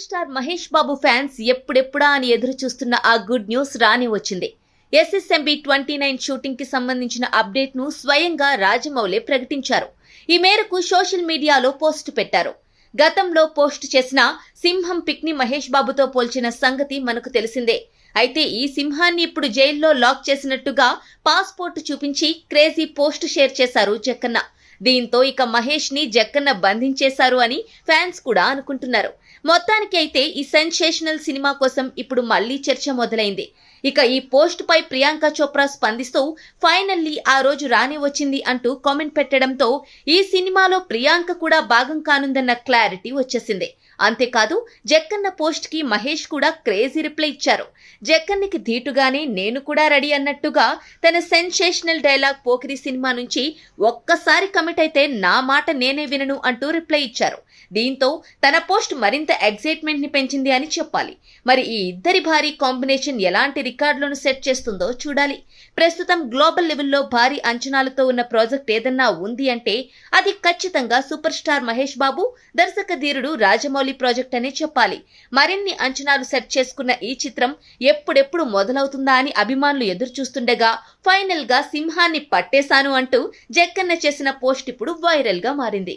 Star Mahesh Babu fans ఎప్పుడెప్పుడా అని ఎదురు చూస్తున్న ఆ గుడ్ న్యూస్ రాని వచ్చింది ఎస్ఎస్ఎంబి ట్వంటీ నైన్ షూటింగ్కి సంబంధించిన అప్డేట్ను స్వయంగా రాజమౌళి ప్రకటించారు. ఈ మేరకు సోషల్ మీడియాలో పోస్ట్ పెట్టారు. గతంలో పోస్ట్ చేసిన సింహం పిక్ని మహేష్ బాబుతో పోల్చిన సంగతి మనకు తెలిసిందే. అయితే ఈ సింహాన్ని ఇప్పుడు జైల్లో లాక్ చేసినట్టుగా పాస్పోర్ట్ చూపించి క్రేజీ పోస్ట్ షేర్ చేశారు జక్కన్న. దీంతో ఇక మహేష్ని జక్కన్న బంధించేశారు అని ఫ్యాన్స్ కూడా అనుకుంటున్నారు. మొత్తానికి అయితే ఈ సెన్సేషనల్ సినిమా కోసం ఇప్పుడు మళ్ళీ చర్చ మొదలైంది. ఇక ఈ పోస్ట్ పై ప్రియాంక చోప్రా స్పందిస్తూ ఫైనల్లీ ఆ రోజు రాని వచ్చింది అంటూ కామెంట్ పెట్టడంతో ఈ సినిమాలో ప్రియాంక కూడా భాగం కానుందన్న క్లారిటీ వచ్చేసింది. అంతేకాదు జక్కన్న పోస్ట్కి మహేష్ కూడా క్రేజీ రిప్లై ఇచ్చారు. జక్కన్నకి ధీటుగానే నేను కూడా రెడీ అన్నట్టుగా తన సెన్సేషనల్ డైలాగ్ పోకిరి సినిమా నుంచి ఒక్కసారి కమిట్ అయితే నా మాట నేనే వినను అంటూ రిప్లై ఇచ్చారు. దీంతో తన పోస్ట్ మరింత ఎగ్జైట్మెంట్ని పెంచింది అని చెప్పాలి. మరి ఈ ఇద్దరి భారీ కాంబినేషన్ ఎలాంటి రికార్డులను సెట్ చేస్తుందో చూడాలి. ప్రస్తుతం గ్లోబల్ లెవెల్లో భారీ అంచనాలతో ఉన్న ప్రాజెక్ట్ ఏదన్నా ఉంది అంటే అది ఖచ్చితంగా సూపర్ స్టార్ మహేష్ బాబు దర్శక ధీరుడు రాజమౌళి ప్రాజెక్ట్ అనే చెప్పాలి. మరిన్ని అంచనాలు సెట్ చేసుకున్న ఈ చిత్రం ఎప్పుడెప్పుడు మొదలవుతుందా అని అభిమానులు ఎదురు చూస్తుండగా ఫైనల్గా సింహాన్ని పట్టేశాను అంటూ జక్కన్న చేసిన పోస్ట్ ఇప్పుడు వైరల్గా మారింది.